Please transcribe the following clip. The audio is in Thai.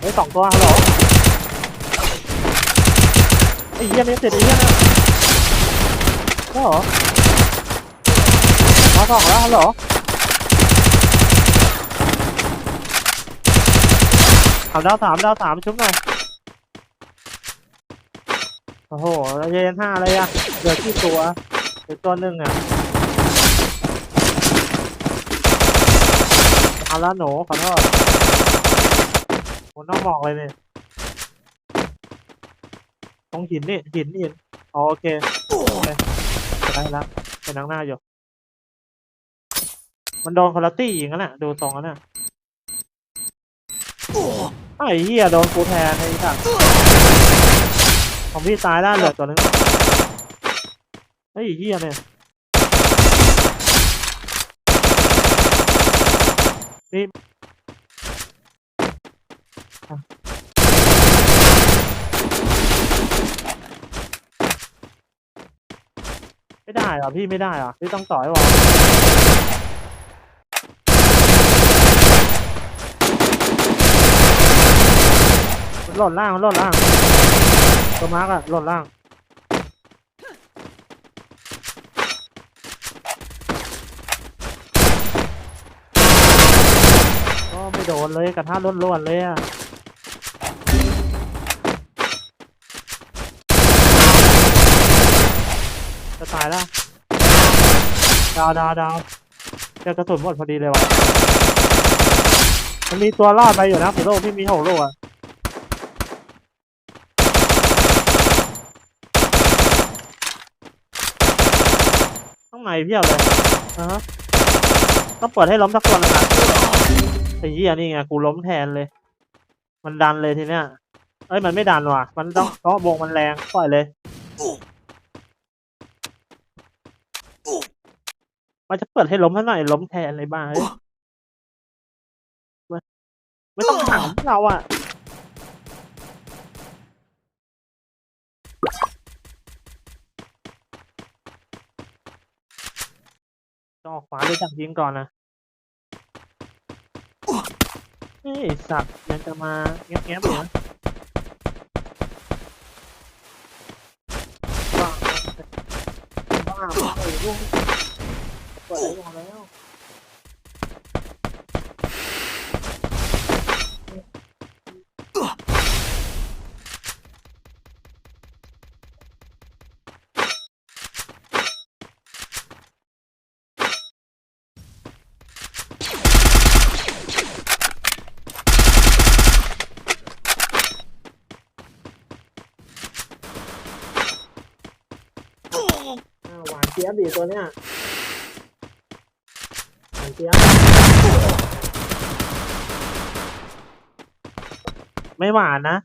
เฮ้ยสองตัวฮัลโหลไอ้เหี้ยไม่ติดไอ้เหี้ยนะก็เหรอมาสองแล้วฮัลโหลเอาดาวสามดาวสามชุบหน่อยโอ้โหเย็นห้าอะไรอะเหลือกี่ตัวเหลือตัวหนึ่งอะ เอาละหนูขอโทษโหน้องมองเลยเนี่ยตรงหินนี่หินนี่อ๋อโอเคโอเคได้แล้วเป็นนังหน้าอยู่ มันโดนคนละตี้อย่างนั้นน่ะดูตรงนั้นน่ะไอ้เหี้ยโดนกูแทนไอ้สัตว์ของพี่ตายแล้วเหลือตัวนึงไอ้เหี้ยเนี่ย นี่ไม่ได้เหรอพี่ไม่ได้เหรอพี่ต้องต่อยหรอมันหล่นล่างหล่นล่างตัวมาร์กอะหล่นล่างก็ไม่ โดนเลยกระทะล้วนๆเลยอะจะตายแล้ว ดาวดาวดาวเจอกระสุนหมดพอดีเลยว่ะ มันมีตัวรอดไปอยู่นะสีโลพี่มีหกลูกอะข้างในเพียบเลยอ่าฮะต้องเปิดให้ล้มสักคนแล้วนะ ไอ้เหี้ยนี่ไงกูล้มแทนเลย มันดันเลยทีเนี้ยเอ้ยมันไม่ดันว่ะ มันต้องเพราะวงมันแรงปล่อยเลย มันจะเปิดให้ล้มให้หน่อยล้มแทนเลยบ้าเอ้ยไม่ต้องถามเราอะต้องออกขวาเลยจากยิงก่อนนะ เฮ้ยสัตว์ยังจะมาแง้มๆอยู่นะบ้าบ้าโอ้ยลูกเปิดอะไรลงแล้ว หวานเจี๊ยบดีตัวเนี้ยหวานเจี๊ยบไม่หวานนะ